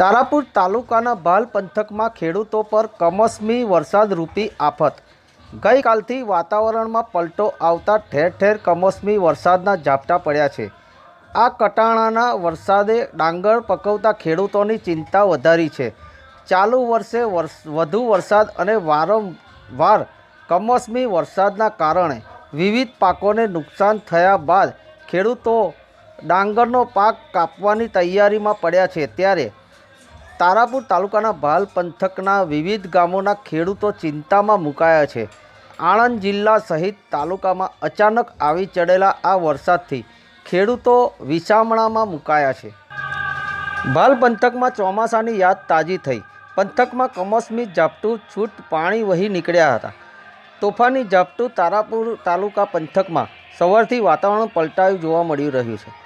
તારાપુર તાલુકાના ભાલ પંથકમાં ખેડૂતો પર કમોસમી વરસાદરૂપી આફત. ગઈકાલથી વાતાવરણમાં પલટો આવતા ઠેર ઠેર કમોસમી વરસાદના ઝાપટા પડ્યા છે. આ કટાણાના વરસાદે ડાંગર પકવતા ખેડૂતોની ચિંતા વધારી છે. ચાલુ વર્ષે વધુ વરસાદ અને વારંવાર કમોસમી વરસાદના કારણે વિવિધ પાકોને નુકસાન થયા બાદ ખેડૂતો ડાંગરનો પાક કાપવાની તૈયારીમાં પડ્યા છે. ત્યારે તારાપુર તાલુકાના ભાલ પંથકના વિવિધ ગામોના ખેડૂતો ચિંતામાં મુકાયા છે. આણંદ જિલ્લા સહિત તાલુકામાં અચાનક આવી ચડેલા આ વરસાદથી ખેડૂતો વિસામણામાં મુકાયા છે. ભાલ પંથકમાં ચોમાસાની યાદ તાજી થઈ. પંથકમાં કમોસમી ઝાપટું છૂટ પાણી વહી નીકળ્યા હતા. તોફાની ઝાપટું તારાપુર તાલુકા પંથકમાં સવારથી વાતાવરણ પલટાયું જોવા મળી રહ્યું છે.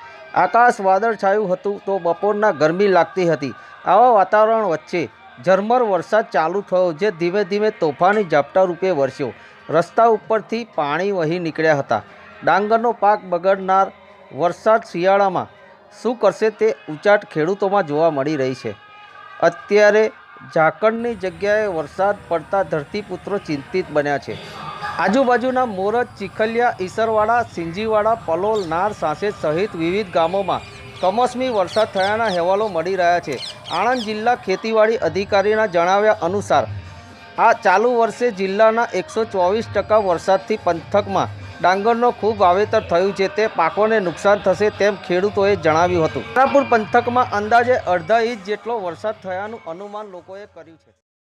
આકાશ વાદળછાયું હતું તો બપોરના ગરમી લાગતી હતી. આવા વાતાવરણ વચ્ચે ઝરમર વરસાદ ચાલુ થયો જે ધીમે ધીમે તોફાની ઝાપટા રૂપે વરસ્યો. રસ્તા ઉપરથી પાણી વહી નીકળ્યા હતા. ડાંગરનો પાક બગડનાર વરસાદ શિયાળામાં શું કરશે તે ઉચાટ ખેડૂતોમાં જોવા મળી રહી છે. અત્યારે ઝાકળની જગ્યાએ વરસાદ પડતા ધરતીપુત્રો ચિંતિત બન્યા છે. આજુબાજુના મોરજ, ચીખલિયા, ઈસરવાડા, સિંજીવાડા, પલોલ, નાર સાંસેદ સહિત વિવિધ ગામોમાં કમોસમી વરસાદ થયાના અહેવાલો મળી રહ્યા છે. આણંદ જિલ્લા ખેતીવાડી અધિકારીના જણાવ્યા અનુસાર, આ ચાલુ વર્ષે જિલ્લાના એકસો ચોવીસ ટકા વરસાદથી પંથકમાં ડાંગરનો ખૂબ વાવેતર થયું છે, તે પાકોને નુકસાન થશે તેમ ખેડૂતોએ જણાવ્યું હતું. તારાપુર પંથકમાં અંદાજે અડધા ઇંચ જેટલો વરસાદ થયાનું અનુમાન લોકોએ કર્યું છે.